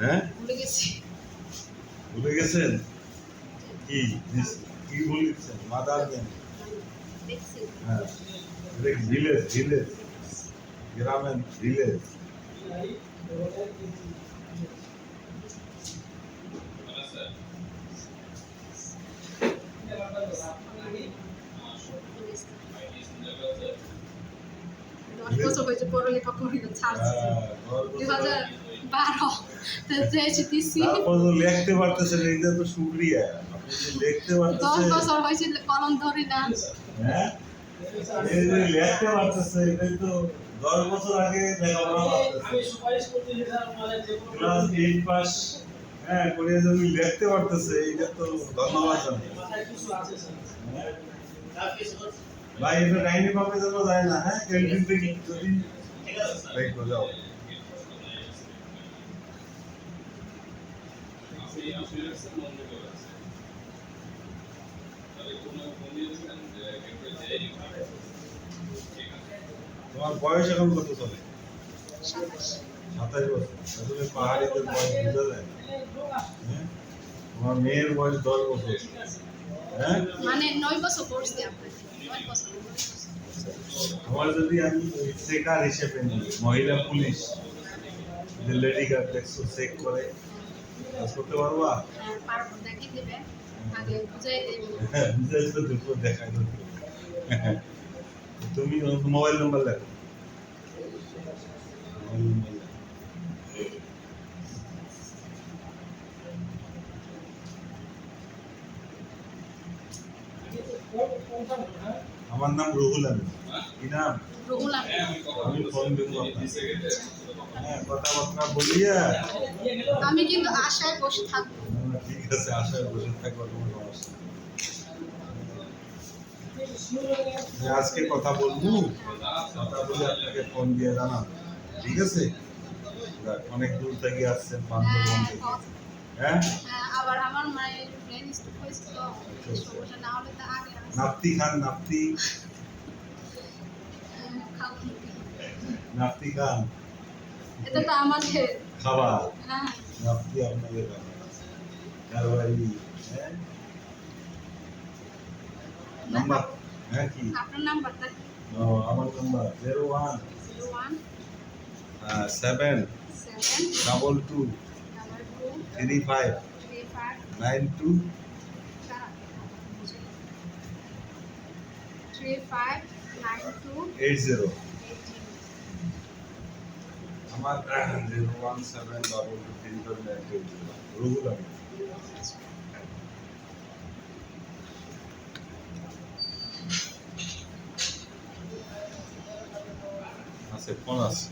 হ্যাঁ? ভুলে গেছি। ভুলে গেছেন? কি? দিস- কি বলেছেন? মাদার নেম দেখছি হ্যাঁ। এটা ভিলেজ? ভিলেজ। গ্রামের ভিলেজ। দশ বছর হয়েছে পড়ালেখা করি না ছাড়ছি দুই হাজার বারো দিছি। লিখতে পারতেছেন এইটা তো শুক্রিয়া। লিখতে দশ পারতেছেন বছর হয়েছে কলম ধরি না। হ্যাঁ? এই যে লিখতে পারতেছে এটাই তো দশ বছর আগে লেখাপড়া করতেছে ক্লাস এইট পাস হ্যাঁ করে যদি লিখতে পারতেছে এটা তো ধন্যবাদ জানাই? ভাই এটা ডাইনি পাবে যাব যায় না হ্যাঁ? ক্যান্টিন থেকে যদি ভাই যাও তোমার বয়স এখন কত চলে? সাতাশ। সাতাশ বছর। আসলে পাহাড়িদের বয়স বোঝা যায় না। তোমার মেয়ের বয়স দশ বছর। হ্যাঁ? মানে নয় বছর নয় আমার যদি আমি চেকার হিসেবে নিই মহিলা পুলিশ যে লেডি গার্ড দেখছ চেক করে কাজ করতে পারবা? হ্যাঁ, বুঝাই দেবে। হ্যাঁ, তো দুটো দাও। তুমি মোবাইল নাম্বার লেখো। মোবাইল নাম্বার আমার নাম রুহুল আমিন কি নাম? রুহুল আমি ফোন দেবো হ্যাঁ কথাবার্তা বলিয়া। আমি কিন্তু আশায় বসে থাকব। ঠিক আছে আশায় বসে থাকব কোনো সমস্যা আজকে কথা বলব কথা বলে আপনাকে ফোন দিয়ে জানান ঠিক আছে? অনেক দূর থেকে আসছেন বান্ধবন থেকে হ্যাঁ? হ্যাঁ, আবার আমার মায়ের ব্রেন স্ট্রোক হয়েছিল সমস্যা না হলে তো আগে নাপ্তি খান নাপ্তি নাপ্তি খান। এটা তো আমাদের। খাবার। হ্যাঁ। নাপ্তি আপনাদের খাবার। কারবারি। হ্যাঁ? নাম্বার। হ্যাঁ কি? আপনার নাম্বারটা ও, আমার number. Zero one. Zero one. Seven. Seven. Double two. Three five nine two eight zero আমার two three five nine two eight zero Ruhul আমি আছে, ফোন আছে।